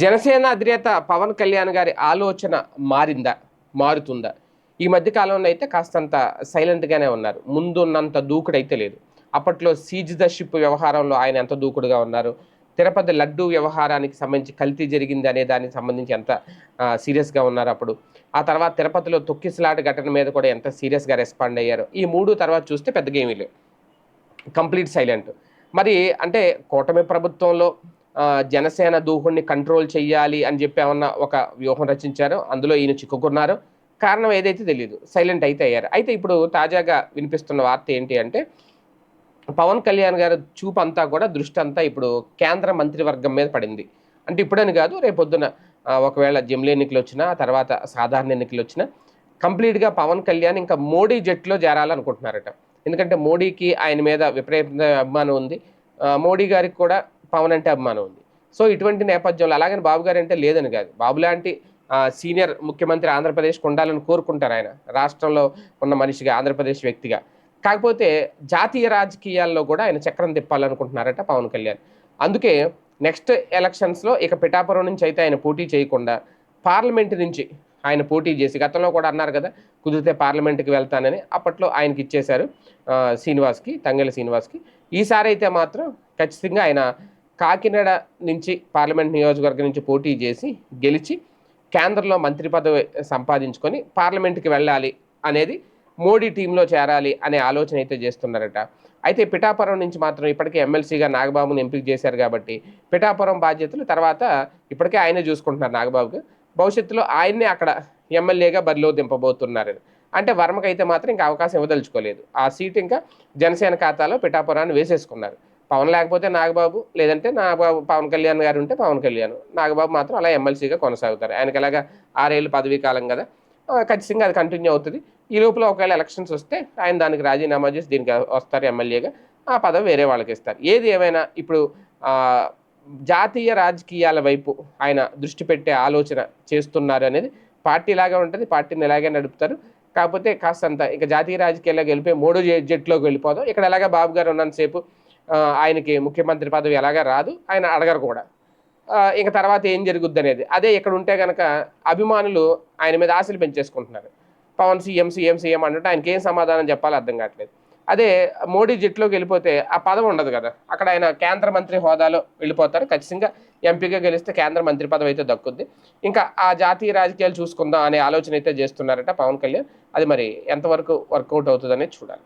జనసేన అధినేత పవన్ కళ్యాణ్ గారి ఆలోచన మారిందా మారుతుందా? ఈ మధ్య కాలంలో అయితే కాస్తంత సైలెంట్గానే ఉన్నారు. ముందున్నంత దూకుడైతే లేదు. అప్పట్లో సీజ్ ద షిప్ వ్యవహారంలో ఆయన ఎంత దూకుడుగా ఉన్నారు? తిరుపతి లడ్డు వ్యవహారానికి సంబంధించి కల్తీ జరిగింది అనే దానికి సంబంధించి ఎంత సీరియస్గా ఉన్నారు అప్పుడు? ఆ తర్వాత తిరుపతిలో తొక్కిసలాట ఘటన మీద కూడా ఎంత సీరియస్గా రెస్పాండ్ అయ్యారు? ఈ మూడు తర్వాత చూస్తే పెద్దగా ఏమీ లేవు. కంప్లీట్ సైలెంట్ మరి అంటే కూటమి ప్రభుత్వంలో జనసేన దూహుడిని కంట్రోల్ చేయాలి అని చెప్పి ఏమన్నా ఒక వ్యూహం రచించారో అందులో ఈయన చిక్కుకున్నారు. కారణం ఏదైతే తెలియదు సైలెంట్ అయితే అయ్యారు. అయితే ఇప్పుడు తాజాగా వినిపిస్తున్న వార్త ఏంటి అంటే పవన్ కళ్యాణ్ గారి చూపు అంతా కూడా దృష్టి అంతా ఇప్పుడు కేంద్ర మంత్రివర్గం మీద పడింది. అంటే ఇప్పుడని కాదు రేపొద్దున ఒకవేళ జమిలీ ఎన్నికలు వచ్చినా ఆ తర్వాత సాధారణ ఎన్నికలు వచ్చినా కంప్లీట్గా పవన్ కళ్యాణ్ ఇంకా మోడీ జట్లో చేరాలనుకుంటున్నారట. ఎందుకంటే మోడీకి ఆయన మీద విపరీత అభిమానం ఉంది. మోడీ గారికి కూడా పవన్ అంటే అభిమానం ఉంది. సో ఇటువంటి నేపథ్యంలో అలాగని బాబు గారు అంటే లేదని కాదు. బాబు లాంటి సీనియర్ ముఖ్యమంత్రి ఆంధ్రప్రదేశ్కి ఉండాలని కోరుకుంటారు ఆయన. రాష్ట్రంలో ఉన్న మనిషిగా ఆంధ్రప్రదేశ్ వ్యక్తిగా. కాకపోతే జాతీయ రాజకీయాల్లో కూడా ఆయన చక్రం తిప్పాలనుకుంటున్నారట పవన్ కళ్యాణ్. అందుకే నెక్స్ట్ ఎలక్షన్స్లో ఇక పిఠాపురం నుంచి అయితే ఆయన పోటీ చేయకుండా పార్లమెంట్ నుంచి ఆయన పోటీ చేసి గతంలో కూడా అన్నారు కదా కుదిరితే పార్లమెంట్కి వెళ్తానని అప్పట్లో ఆయనకి ఇచ్చేశారు శ్రీనివాస్కి తంగెల శ్రీనివాస్కి. ఈసారి అయితే మాత్రం ఖచ్చితంగా ఆయన కాకినాడ నుంచి పార్లమెంట్ నియోజకవర్గం నుంచి పోటీ చేసి గెలిచి కేంద్రంలో మంత్రి పదవి సంపాదించుకొని పార్లమెంట్కి వెళ్ళాలి అనేది మోడీ టీంలో చేరాలి అనే ఆలోచన అయితే చేస్తున్నారట. అయితే పిఠాపురం నుంచి మాత్రం ఇప్పటికే ఎమ్మెల్సీగా నాగబాబుని ఎంపిక చేశారు కాబట్టి పిఠాపురం బాధ్యతలు తర్వాత ఇప్పటికే ఆయనే చూసుకుంటున్నారు నాగబాబుకి. భవిష్యత్తులో ఆయన్నే అక్కడ ఎమ్మెల్యేగా బరిలో దింపబోతున్నారు. అంటే వర్మకైతే అయితే మాత్రం ఇంకా అవకాశం ఇవ్వదలుచుకోలేదు. ఆ సీట్ ఇంకా జనసేన ఖాతాలో పిఠాపురాన్ని వేసేసుకున్నారు. పవన్ లేకపోతే నాగబాబు లేదంటే నాగబాబు పవన్ కళ్యాణ్ గారు ఉంటే పవన్ కళ్యాణ్. నాగబాబు మాత్రం అలా ఎమ్మెల్సీగా కొనసాగుతారు. ఆయనకి ఎలాగా ఆరేళ్ళు పదవీ కాలం కదా. ఖచ్చితంగా అది కంటిన్యూ అవుతుంది. ఈ లోపల ఒకవేళ ఎలక్షన్స్ వస్తే ఆయన దానికి రాజీనామా చేసి దీనికి వస్తారు ఎమ్మెల్యేగా. ఆ పదవి వేరే వాళ్ళకి ఇస్తారు. ఏది ఏమైనా ఇప్పుడు జాతీయ రాజకీయాల వైపు ఆయన దృష్టి పెట్టే ఆలోచన చేస్తున్నారు అనేది పార్టీ లాగా ఉంటుంది. పార్టీని ఎలాగే నడుపుతారు. కాకపోతే కాస్తంత ఇక జాతీయ రాజకీయాల్లోకి వెళ్ళిపోయి మూడో జె- జట్లోకి వెళ్ళిపోదాం. ఇక్కడ ఎలాగ బాబు గారు ఉన్నంతసేపు ఆయనకి ముఖ్యమంత్రి పదవి ఎలాగా రాదు ఆయన అడగరు కూడా. ఇంకా ఇంక తర్వాత ఏం జరుగుద్ది అనేది. అదే ఇక్కడ ఉంటే కనుక అభిమానులు ఆయన మీద ఆశలు పెంచేసుకుంటున్నారు. పవన్ సీఎం సీఎం సీఎం అంటే ఆయనకి ఏం సమాధానం చెప్పాలో అర్థం కావట్లేదు. అదే మోడీ జట్టులోకి వెళ్ళిపోతే ఆ పదవి ఉండదు కదా. అక్కడ ఆయన కేంద్ర మంత్రి హోదాలో వెళ్ళిపోతారు. ఖచ్చితంగా ఎంపీగా గెలిస్తే కేంద్ర మంత్రి పదవి అయితే దక్కుద్ది. ఇంకా ఆ జాతీయ రాజకీయాలు చూసుకుందాం అనే ఆలోచన అయితే చేస్తున్నారట పవన్ కళ్యాణ్. అది మరి ఎంతవరకు వర్కౌట్ అవుతుందనే చూడాలి.